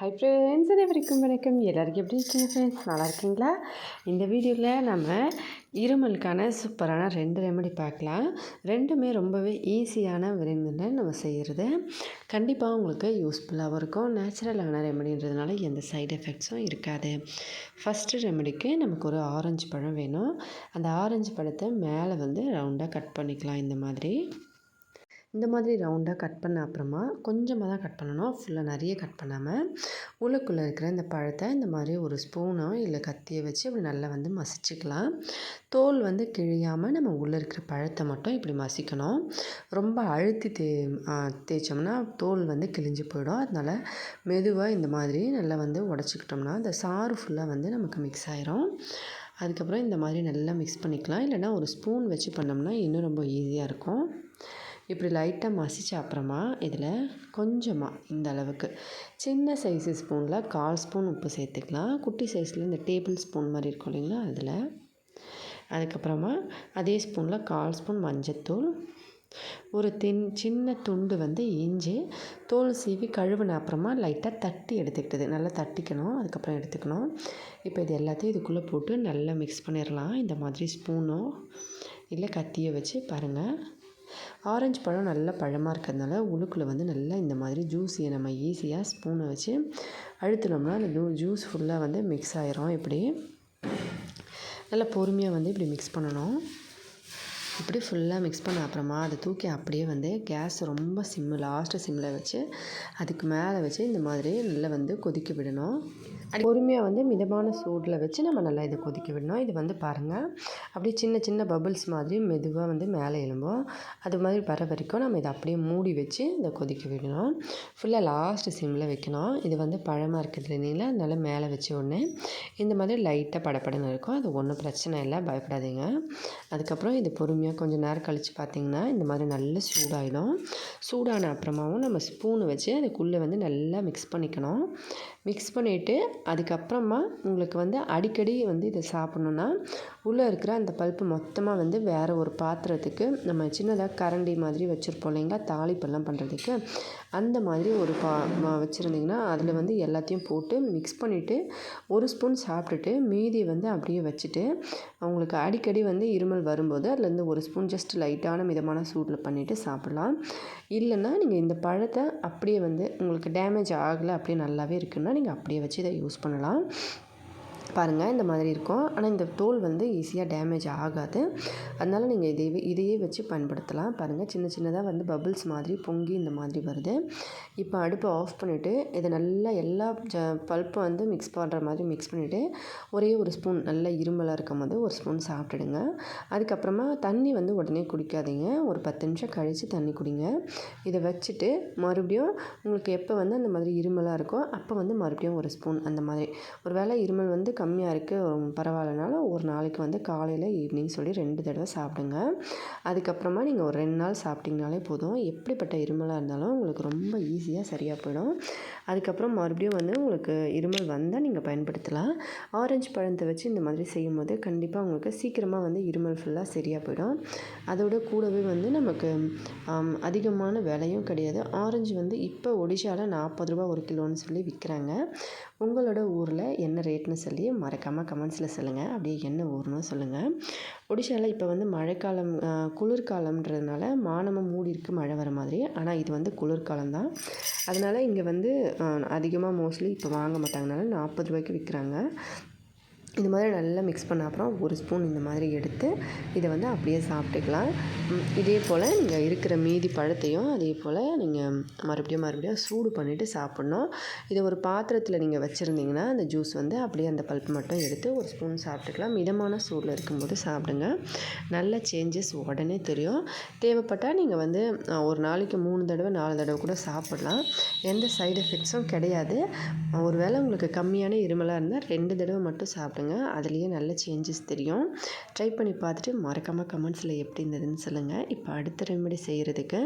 Hi friends அனைவருக்கும் வணக்கம். எல்லாருக்கும் எப்படி இருக்கீங்க ஃப்ரெண்ட்ஸ் நல்லா இருக்கீங்களா? இந்த வீடியோவில் நம்ம இருமலுக்கான சூப்பரான ரெண்டு ரெமெடி பார்க்கலாம். ரெண்டுமே ரொம்பவே ஈஸியான விரைவில் நம்ம செய்கிறது கண்டிப்பாக உங்களுக்கு யூஸ்ஃபுல்லாகவும் இருக்கும். நேச்சுரலான ரெமெடின்றதுனால எந்த சைடு எஃபெக்ட்ஸும் இருக்காது. ஃபஸ்ட்டு ரெமெடிக்கு நமக்கு ஒரு ஆரஞ்சு பழம் வேணும். அந்த ஆரஞ்சு பழத்தை மேலே வந்து ரவுண்டாக கட் பண்ணிக்கலாம் இந்த மாதிரி. இந்த மாதிரி ரவுண்டாக கட் பண்ண அப்புறமா கொஞ்சமாக தான் கட் பண்ணணும். ஃபுல்லாக நிறைய கட் பண்ணாமல் உள்ளுக்குள்ளே இருக்கிற இந்த பழத்தை இந்த மாதிரி ஒரு ஸ்பூனோ இல்லை கத்தியை வச்சு இப்படி நல்லா வந்து மசிச்சுக்கலாம். தோல் வந்து கிழியாமல் நம்ம உள்ளே இருக்கிற பழத்தை மட்டும் இப்படி மசிக்கணும். ரொம்ப அழுத்தி தே தேய்ச்சோம்னா தோல் வந்து கிழிஞ்சு போயிடும். அதனால் மெதுவாக இந்த மாதிரி நல்லா வந்து உடச்சிக்கிட்டோம்னா இந்த சாறு ஃபுல்லாக வந்து நமக்கு மிக்ஸ் ஆயிரும். அதுக்கப்புறம் இந்த மாதிரி நல்லா மிக்ஸ் பண்ணிக்கலாம். இல்லைனா ஒரு ஸ்பூன் வச்சு பண்ணோம்னா இன்னும் ரொம்ப ஈஸியாக இருக்கும். இப்படி லைட்டாக மசித்த அப்புறமா இதில் கொஞ்சமாக இந்த அளவுக்கு. சின்ன சைஸு ஸ்பூனில் கால் ஸ்பூன் உப்பு சேர்த்துக்கலாம். குட்டி சைஸில் இந்த டேபிள் ஸ்பூன் மாதிரி இருக்கும் இல்லைங்களா அதில். அதுக்கப்புறமா அதே ஸ்பூனில் கால் ஸ்பூன் மஞ்சத்தூள். ஒரு தின் சின்ன துண்டு வந்து இஞ்சி. தோல் சீவி கழுவின அப்புறமா லைட்டாக தட்டி எடுத்துக்கிட்டது. நல்லா தட்டிக்கணும் அதுக்கப்புறம் எடுத்துக்கணும். இப்போ இது எல்லாத்தையும் இதுக்குள்ளே போட்டு நல்லா மிக்ஸ் பண்ணிடலாம் இந்த மாதிரி ஸ்பூனோ இல்லை கத்தியை வச்சு பாருங்கள் ஆரஞ்சு பழம் நல்ல பழமாக இருக்கிறதுனால உள்ளுக்குள்ளே வந்து நல்லா இந்த மாதிரி ஜூஸியை நம்ம ஈஸியாக ஸ்பூனை வச்சு அழுத்தினோம்னா அந்த ஜூ ஜூஸ் ஃபுல்லாக வந்து மிக்ஸ் ஆயிரும். இப்படி நல்லா பொறுமையாக வந்து இப்படி மிக்ஸ் பண்ணணும். இப்படி ஃபுல்லாக மிக்ஸ் பண்ண அப்புறமா அதை தூக்கி அப்படியே வந்து கேஸ் ரொம்ப சிம்மு லாஸ்ட்டு சிம்மில் வச்சு அதுக்கு மேலே வச்சு இந்த மாதிரி நல்லா வந்து கொதிக்க விடணும். பொறுமையாக வந்து மிதமான சூடில் வச்சு நம்ம நல்லா இதை கொதிக்க விடணும். இது வந்து பாருங்கள் அப்படியே சின்ன சின்ன பபுள்ஸ் மாதிரி மெதுவாக வந்து மேலே எழும்போம். அது மாதிரி வர வரைக்கும் நம்ம இதை அப்படியே மூடி வச்சு இதை கொதிக்க விடணும். ஃபுல்லாக லாஸ்ட்டு சிம்மில் வைக்கணும். இது வந்து பழமாக இருக்குது இல்லைங்களா? அதனால மேலே வச்சு ஒன்று இந்த மாதிரி லைட்டாக படப்படன்னு இருக்கும். அது ஒன்றும் பிரச்சனை இல்லை. பயப்படாதீங்க. அதுக்கப்புறம் இது பொறுமையாக கொஞ்சம் நேரம் கழித்து பார்த்திங்கன்னா இந்த மாதிரி நல்ல சூடாகிடும் சூடான அப்புறமாவும் நம்ம ஸ்பூன் வச்சு அதுக்குள்ளே வந்து நல்லா மிக்ஸ் பண்ணிக்கணும். மிக்ஸ் பண்ணிவிட்டு அதுக்கப்புறமா உங்களுக்கு வந்து அடிக்கடி வந்து இதை சாப்பிட்ணுன்னா உள்ளே இருக்கிற அந்த பல்ப்பு மொத்தமாக வந்து வேறு ஒரு பாத்திரத்துக்கு நம்ம சின்னதாக கரண்டி மாதிரி வச்சுருப்போம் இல்லைங்களா? தாளிப்பெல்லாம் பண்ணுறதுக்கு அந்த மாதிரி ஒரு பா வச்சுருந்திங்கன்னா அதில் வந்து எல்லாத்தையும் போட்டு மிக்ஸ் பண்ணிவிட்டு ஒரு ஸ்பூன் சாப்பிட்டுட்டு மீதி வந்து அப்படியே வச்சுட்டு அவங்களுக்கு அடிக்கடி வந்து இருமல் வரும்போது அதுலேருந்து ஒரு ஸ்பூன் ஜஸ்ட் லைட்டான மிதமான சூட்டில் பண்ணிவிட்டு சாப்பிட்லாம். இல்லைன்னா நீங்கள் இந்த பழத்தை அப்படியே வந்து உங்களுக்கு டேமேஜ் ஆகலை அப்படியே நல்லாவே இருக்குன்னா நீங்கள் அப்படியே வச்சு இதை யூஸ் பண்ணலாம். பாருங்கள் இந்த மாதிரி இருக்கும். ஆனால் இந்த தோல் வந்து ஈஸியாக டேமேஜ் ஆகாது. அதனால் நீங்கள் இதை இதையே வச்சு பயன்படுத்தலாம். பாருங்கள் சின்ன சின்னதாக வந்து பபுள்ஸ் மாதிரி பொங்கி இந்த மாதிரி வருது. இப்போ அடுப்பை ஆஃப் பண்ணிவிட்டு இதை நல்லா எல்லா ஜ பல்ப்பும் வந்து மிக்ஸ் பண்ணுற மாதிரி மிக்ஸ் பண்ணிவிட்டு ஒரே ஒரு ஸ்பூன் நல்லா இருமலாக இருக்கும் போது ஒரு ஸ்பூன் சாப்பிட்டுடுங்க. அதுக்கப்புறமா தண்ணி வந்து உடனே குடிக்காதீங்க. ஒரு பத்து நிமிஷம் கழித்து தண்ணி குடிங்க. இதை வச்சுட்டு மறுபடியும் உங்களுக்கு எப்போ வந்து அந்த மாதிரி இருமலாக இருக்கோ அப்போ வந்து மறுபடியும் ஒரு ஸ்பூன் அந்த மாதிரி. ஒரு வேளை இருமல் வந்து கம்மியாக இருக்குது பரவாயில்லனாலும் ஒரு நாளைக்கு வந்து காலையில் ஈவினிங் சொல்லி ரெண்டு தடவை சாப்பிடுங்க. அதுக்கப்புறமா நீங்கள் ஒரு ரெண்டு நாள் சாப்பிட்டிங்கனாலே போதும். எப்படிப்பட்ட இருமலாக இருந்தாலும் உங்களுக்கு ரொம்ப ஈஸியாக சரியாக போயிடும். அதுக்கப்புறம் மறுபடியும் வந்து உங்களுக்கு இருமல் வந்தால் நீங்கள் பயன்படுத்தலாம். ஆரஞ்சு பழத்தை வச்சு இந்த மாதிரி செய்யும்போது கண்டிப்பாக உங்களுக்கு சீக்கிரமாக வந்து இருமல் ஃபுல்லாக சரியாக போயிடும். அதோட கூடவே வந்து நமக்கு அதிகமான விலையும் கிடையாது. ஆரஞ்சு வந்து இப்போ ஒடிஷாவில் நாற்பது ரூபா ஒரு கிலோன்னு சொல்லி விற்கிறாங்க உங்களோட ஊரில் என்ன ரேட்னு சொல்லி மறக்காமல் கமெண்ட்ஸில் சொல்லுங்கள் அப்படியே என்ன ஊர்னு சொல்லுங்கள் ஒடிஷாவில் இப்போ வந்து மழைக்காலம் குளிர்காலம்ன்றதுனால மானமும் மூடி இருக்குது மழை வர மாதிரி. ஆனால் இது வந்து குளிர்காலம் தான். அதனால் இங்கே வந்து அதிகமாக மோஸ்ட்லி இப்போ வாங்க மாட்டாங்கனால நாற்பது ரூபாய்க்கு விற்கிறாங்க இது மாதிரி நல்லா மிக்ஸ் பண்ண அப்புறம் ஒரு ஸ்பூன் இந்த மாதிரி எடுத்து இதை வந்து அப்படியே சாப்பிட்டுக்கலாம். இதே போல் நீங்கள் இருக்கிற மீதி பழத்தையும் அதே போல் நீங்கள் மறுபடியும் மறுபடியும் சூடு பண்ணிவிட்டு சாப்பிட்ணும். இதை ஒரு பாத்திரத்தில் நீங்கள் வச்சுருந்தீங்கன்னா அந்த ஜூஸ் வந்து அப்படியே அந்த பல்ப் மட்டும் எடுத்து ஒரு ஸ்பூன் சாப்பிட்டுக்கலாம். மிதமான சூடில் இருக்கும்போது சாப்பிடுங்க. நல்ல சேஞ்சஸ் உடனே தெரியும். தேவைப்பட்டால் நீங்கள் வந்து ஒரு நாளைக்கு மூணு தடவை நாலு தடவை கூட சாப்பிட்லாம். எந்த சைடு எஃபெக்ட்ஸும் கிடையாது. ஒரு வேளை உங்களுக்கு கம்மியான இருமலாக இருந்தால் ரெண்டு தடவை மட்டும் சாப்பிட்டு பாருங்கள் அதுலேயே நல்ல சேஞ்சஸ் தெரியும். ட்ரை பண்ணி பார்த்துட்டு மறக்காமல் கமெண்ட்ஸில் எப்படி இருந்ததுன்னு சொல்லுங்கள் இப்போ அடுத்த ரெமெடி செய்கிறதுக்கு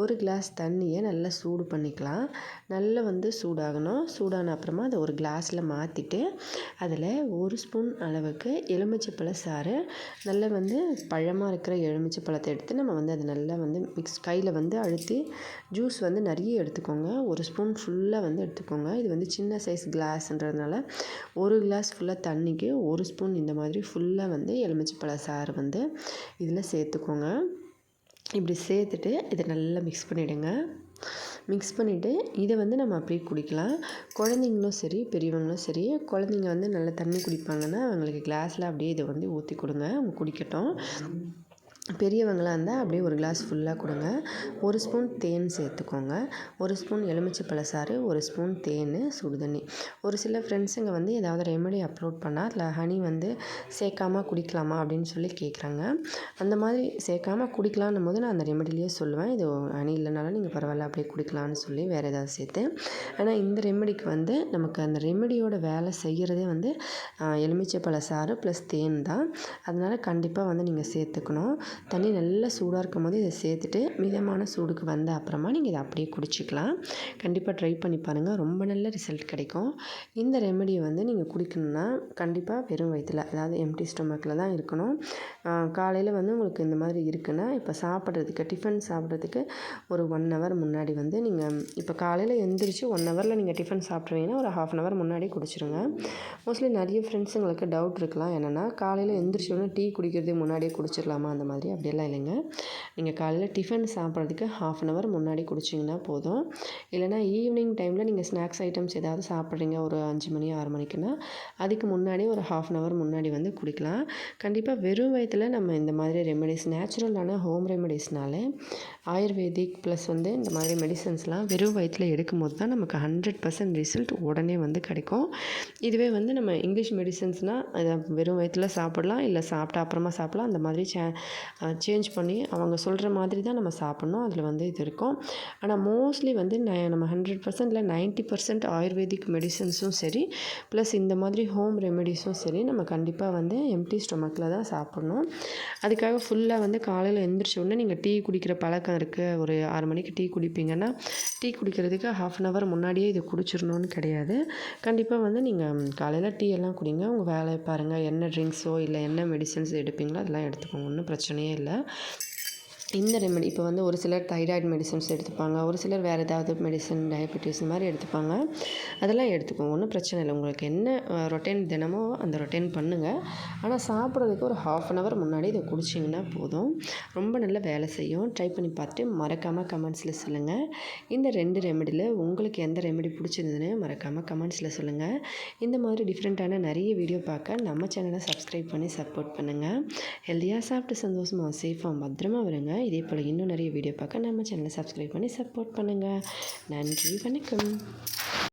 ஒரு கிளாஸ் தண்ணியை நல்லா சூடு பண்ணிக்கலாம். நல்லா வந்து சூடாகணும். சூடான அப்புறமா அதை ஒரு கிளாஸில் மாற்றிட்டு அதில் ஒரு ஸ்பூன் அளவுக்கு எலுமிச்சைப்பழ சாறு நல்லா வந்து பழமாக இருக்கிற எலுமிச்சை பழத்தை எடுத்து நம்ம வந்து அதை நல்லா வந்து மிக்ஸ் கையில் வந்து அழுத்தி ஜூஸ் வந்து நிறைய எடுத்துக்கோங்க. ஒரு ஸ்பூன் ஃபுல்லாக வந்து எடுத்துக்கோங்க. இது வந்து சின்ன சைஸ் கிளாஸ்ன்றதுனால ஒரு கிளாஸ் ஃபுல்லாக தண்ணி தண்ணிக்கு ஒரு ஸ்பூன் இந்த மாதிரி ஃபுல்லாக வந்து எலுமிச்சைப்பழ சாறு வந்து இதில் சேர்த்துக்கோங்க. இப்படி சேர்த்துட்டு இதை நல்லா மிக்ஸ் பண்ணிவிடுங்க மிக்ஸ் பண்ணிவிட்டு இதை வந்து நம்ம அப்படியே குடிக்கலாம். குழந்தைங்களும் சரி பெரியவங்களும் சரி குழந்தைங்க வந்து நல்லா தண்ணி குடிப்பாங்கன்னா அவங்களுக்கு கிளாஸில் அப்படியே இதை வந்து ஊற்றி கொடுங்க. அவங்க குடிக்கட்டும். பெரியவங்களாக இருந்தால் அப்படியே ஒரு கிளாஸ் ஃபுல்லாக கொடுங்க. ஒரு ஸ்பூன் தேன் சேர்த்துக்கோங்க. ஒரு ஸ்பூன் எலுமிச்சை பழசாறு ஒரு ஸ்பூன் தேன் சுடுதண்ணி. ஒரு சில ஃப்ரெண்ட்ஸுங்க வந்து ஏதாவது ரெமெடி அப்லோட் பண்ணால் அதில் ஹனி வந்து சேர்க்காம குடிக்கலாமா அப்படின்னு சொல்லி கேட்குறாங்க அந்த மாதிரி சேர்க்காம குடிக்கலான்னும் போது நான் அந்த ரெமெடிலேயே சொல்லுவேன். இது ஹனி இல்லைனாலும் நீங்கள் பரவாயில்ல அப்படியே குடிக்கலான்னு சொல்லி வேறு ஏதாவது சேர்த்து. ஆனால் இந்த ரெமெடிக்கு வந்து நமக்கு அந்த ரெமெடியோட வேலை செய்கிறதே வந்து எலுமிச்சை பழசாறு ப்ளஸ் தேன் தான். அதனால் கண்டிப்பாக வந்து நீங்கள் சேர்த்துக்கணும். தண்ணி நல்லா சூடாக இருக்கும் போது இதை சேர்த்துட்டு மிதமான சூடுக்கு வந்த அப்புறமா நீங்கள் இதை அப்படியே குடிச்சிக்கலாம். கண்டிப்பாக ட்ரை பண்ணி பாருங்கள் ரொம்ப நல்ல ரிசல்ட் கிடைக்கும். இந்த ரெமெடியை வந்து நீங்கள் குடிக்கணும்னா கண்டிப்பாக வெறும் வயிற்றில் அதாவது எம்டி ஸ்டொமக்கில் தான் இருக்கணும். காலையில் வந்து உங்களுக்கு இந்த மாதிரி இருக்குன்னா இப்போ சாப்பிட்றதுக்கு டிஃபன் சாப்பிட்றதுக்கு ஒரு ஒன் ஹவர் முன்னாடி வந்து நீங்கள் இப்போ காலையில் எழுந்திரிச்சு ஒன் ஹவரில் நீங்கள் டிஃபன் சாப்பிட்ருவீங்கன்னா ஒரு ஹாஃப் அன் ஹவர் முன்னாடி குடிச்சிருங்க. மோஸ்ட்லி நிறைய ஃப்ரெண்ட்ஸுங்களுக்கு டவுட் இருக்கலாம். என்னென்னா காலையில் எழுந்திரிச்சோடனே டீ குடிக்கிறதுக்கு முன்னாடியே குடிச்சிடலாமா? அந்த மாதிரி. அப்படியெல்லாம் இல்லைங்க. நீங்கள் காலையில் டிஃபன் சாப்பிட்றதுக்கு ஹாஃப் அன் ஹவர் முன்னாடி குடிச்சிங்கன்னா போதும். இல்லைனா ஈவினிங் டைமில் நீங்கள் ஸ்நாக்ஸ் ஐட்டம்ஸ் ஏதாவது சாப்பிட்றீங்க ஒரு அஞ்சு மணி ஆறு மணிக்குன்னா அதுக்கு முன்னாடி ஒரு ஹாஃப் அன் ஹவர் முன்னாடி வந்து குடிக்கலாம். கண்டிப்பாக வெறும் வயத்தில் நம்ம இந்த மாதிரி ரெமெடிஸ் நேச்சுரலான ஹோம் ரெமெடிஸ்னாலே ஆயுர்வேதிக் ப்ளஸ் வந்து இந்த மாதிரி மெடிசன்ஸ்லாம் வெறும் வயிற்றில் எடுக்கும்போது தான் நமக்கு ஹண்ட்ரட் பர்சன்ட் ரிசல்ட் உடனே வந்து கிடைக்கும். இதுவே வந்து நம்ம இங்கிலீஷ் மெடிசன்ஸ்னால் அதை வெறும் வயிற்றில் சாப்பிட்லாம் இல்லை சாப்பிட்டா அப்புறமா சாப்பிட்லாம். அந்த மாதிரி சே சேஞ்ச் பண்ணி அவங்க சொல்கிற மாதிரி தான் நம்ம சாப்பிட்ணும். அதில் வந்து இது இருக்கும். ஆனால் மோஸ்ட்லி வந்து ந நம்ம ஹண்ட்ரட் பர்சன்டில் நைன்ட்டி பர்சன்ட் ஆயுர்வேதிக் மெடிசன்ஸும் சரி ப்ளஸ் இந்த மாதிரி ஹோம் ரெமெடிஸும் சரி நம்ம கண்டிப்பாக வந்து எம்டி ஸ்டொமக்கில் தான் சாப்பிட்ணும். அதுக்காக ஃபுல்லாக வந்து காலையில் எழுந்திரிச்ச உடனே நீங்கள் டீ குடிக்கிற பழக்கம் இருக்குது ஒரு ஆறு மணிக்கு டீ குடிப்பீங்கன்னா டீ குடிக்கிறதுக்கு ஹாஃப் அன் ஹவர் முன்னாடியே இது குடிச்சிடணும்னு கிடையாது. கண்டிப்பாக வந்து நீங்கள் காலையில் டீ எல்லாம் குடிங்க. உங்கள் வேலையை பாருங்கள் என்ன ட்ரிங்க்ஸோ இல்லை என்ன மெடிசன்ஸ் எடுப்பீங்களோ அதெல்லாம் எடுத்துக்கோங்க. ஒன்றும் பிரச்சனையே இல்லை இந்த ரெமெடி இப்போ வந்து ஒரு சிலர் தைராய்டு மெடிசன்ஸ் எடுத்துப்பாங்க ஒரு சிலர் வேறு ஏதாவது மெடிசன் டயபெட்டிஸ் இந்த மாதிரி எடுத்துப்பாங்க. அதெல்லாம் எடுத்துக்கோங்க ஒன்றும் பிரச்சனை இல்லை. உங்களுக்கு என்ன ரொட்டைன் தினமோ அந்த ரொட்டைன் பண்ணுங்கள் ஆனால் சாப்பிட்றதுக்கு ஒரு ஹாஃப் அன் ஹவர் முன்னாடி இதை குடிச்சிங்கன்னா போதும். ரொம்ப நல்ல வேலை செய்யும். ட்ரை பண்ணி பார்த்துட்டு மறக்காமல் கமெண்ட்ஸில் சொல்லுங்கள் இந்த ரெண்டு ரெமெடியில் உங்களுக்கு எந்த ரெமெடி பிடிச்சிருந்ததுன்னு மறக்காமல் கமெண்ட்ஸில் சொல்லுங்கள் இந்த மாதிரி டிஃப்ரெண்ட்டான நிறைய வீடியோ பார்க்க நம்ம சேனலை சப்ஸ்கிரைப் பண்ணி சப்போர்ட் பண்ணுங்கள் ஹெல்த்தியாக சாப்பிட்டு சந்தோஷமாக சேஃபாக பத்திரமா வருங்க இதே போல் இன்னும் நிறைய வீடியோ பார்க்க நம்ம சேனலை சப்ஸ்கிரைப் பண்ணி சப்போர்ட் பண்ணுங்கள் நன்றி வணக்கம்.